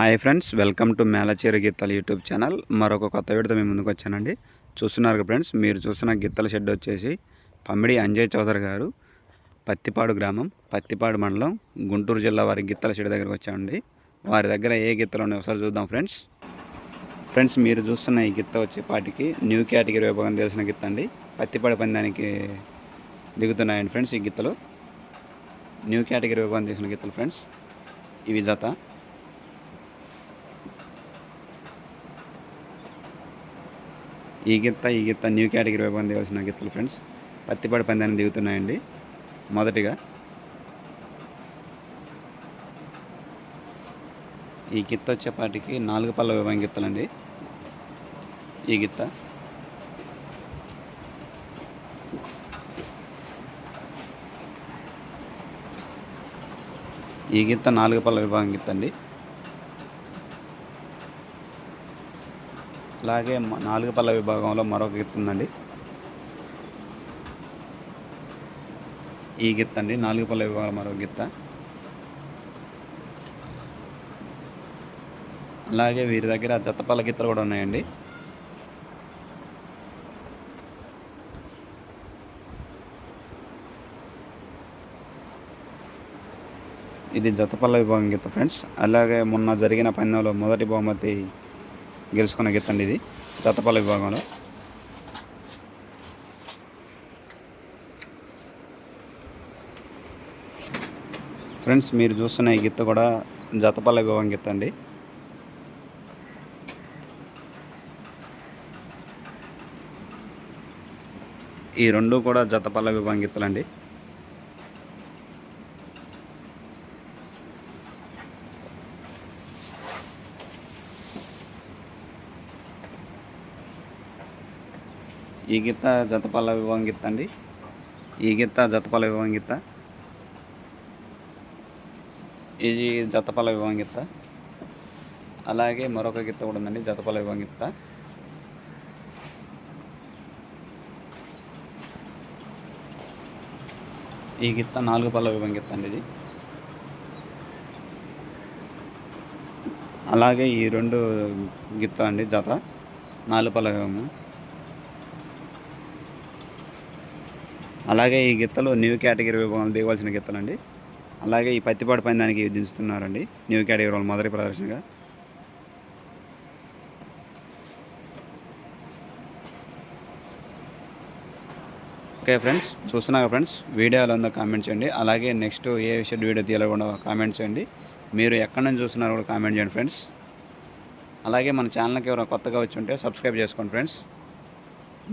Hi friends welcome to Melacheru గీతల YouTube channel. మరొక కొత్త వీడితో మేము ముందుకు వచ్చానండి. చూస్తున్నారు ఫ్రెండ్స్ మీరు చూస్తున్న గిత్తల షెడ్ వచ్చేసి పమ్మిడి అంజయ్ చౌదరి గారు పత్తిపాడు గ్రామం పత్తిపాడు మండలం గుంటూరు జిల్లా వారి గిత్తల షెడ్ దగ్గరకు వచ్చామండి. వారి దగ్గర ఏ గిత్తలు ఉన్నాయో ఒకసారి చూద్దాం ఫ్రెండ్స్. ఫ్రెండ్స్ మీరు చూస్తున్న ఈ గిత్త వచ్చే పాటికి న్యూ కేటగిరీ విభాగం తెలిసిన గిత్త అండి. పత్తిపాడు పందానికి దిగుతున్నాయండి ఫ్రెండ్స్ ఈ గిత్తలు న్యూ కేటగిరీ విభాగం తెలిసిన గిత్తలు ఫ్రెండ్స్. ఇవి జత. ఈ గిత్త ఈ గిత్త న్యూ కేటగిరీ విభాగం దిగాల్సిన గిత్తలు ఫ్రెండ్స్ పత్తిపాడు పందాన్ని దిగుతున్నాయండి. మొదటిగా ఈ గిత్త వచ్చేపాటికి నాలుగు పళ్ళ విభాగం గిత్తలండి. ఈ గిత్త. ఈ గిత్త నాలుగు పళ్ళ విభాగం గిత్త అండి అలాగే నాలుగు పల్ల విభాగంలో మరొక గిత్త ఉందండి. ఈ గిత్త అండి నాలుగు పల్ల విభాగంలో మరొక గిత్త. అలాగే వీరి దగ్గర జతపల్ల గిత్తలు కూడా ఉన్నాయండి. ఇది జతపల్ల విభాగం గీత ఫ్రెండ్స్. అలాగే మొన్న జరిగిన పందెంలో మొదటి బహుమతి గెలుచుకున్న గీత అండి ఇది. జతపల్ల విభాగంలో. ఫ్రెండ్స్ మీరు చూస్తున్న ఈ గిత్త కూడా జతపల్ల విభాగం గిత్త అండి ఈ రెండు కూడా జతపల్ల విభాగం గిత్తలండి. ఈ గిత్త జతపల్ల విభాగం గిత్త అండి. ఈ గిత్త జతపల్ల విభాగం గిత్త. ఇది జతపల్ల విభాగం గిత్త. అలాగే మరొక గిత్త కూడా ఉందండి జతపల్ల విభవం గిత్త. ఈ గిత్త నాలుగు పల్ల విభాగం గీత అండి ఇది. అలాగే ఈ రెండు గిత్తలు అండి జత. నాలుగు పల్ల విభాగము అలాగే ఈ గిత్తలు న్యూ కేటగిరీ విభాగంలో దిగవలసిన గిత్తలండి. అలాగే ఈ పత్తిపాడు పందానికి దించుతున్నారండి న్యూ కేటగిరీ వాళ్ళు మొదటి ప్రదర్శనగా. ఓకే ఫ్రెండ్స్ చూస్తున్నాగా ఫ్రెండ్స్? వీడియోలో ఉందో కామెంట్ చేయండి. అలాగే నెక్స్ట్ ఏ షెడ్ వీడియో తీయాలో కూడా కామెంట్ చేయండి. మీరు ఎక్కడి నుంచి చూస్తున్నారో కూడా కామెంట్ చేయండి ఫ్రెండ్స్. అలాగే మన ఛానల్కి ఎవరైనా కొత్తగా వచ్చి ఉంటే సబ్స్క్రైబ్ చేసుకోండి ఫ్రెండ్స్.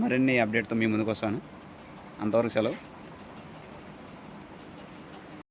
మరిన్ని అప్డేట్తో మీ ముందుకు వస్తాను. అంతవరకు సెలవు.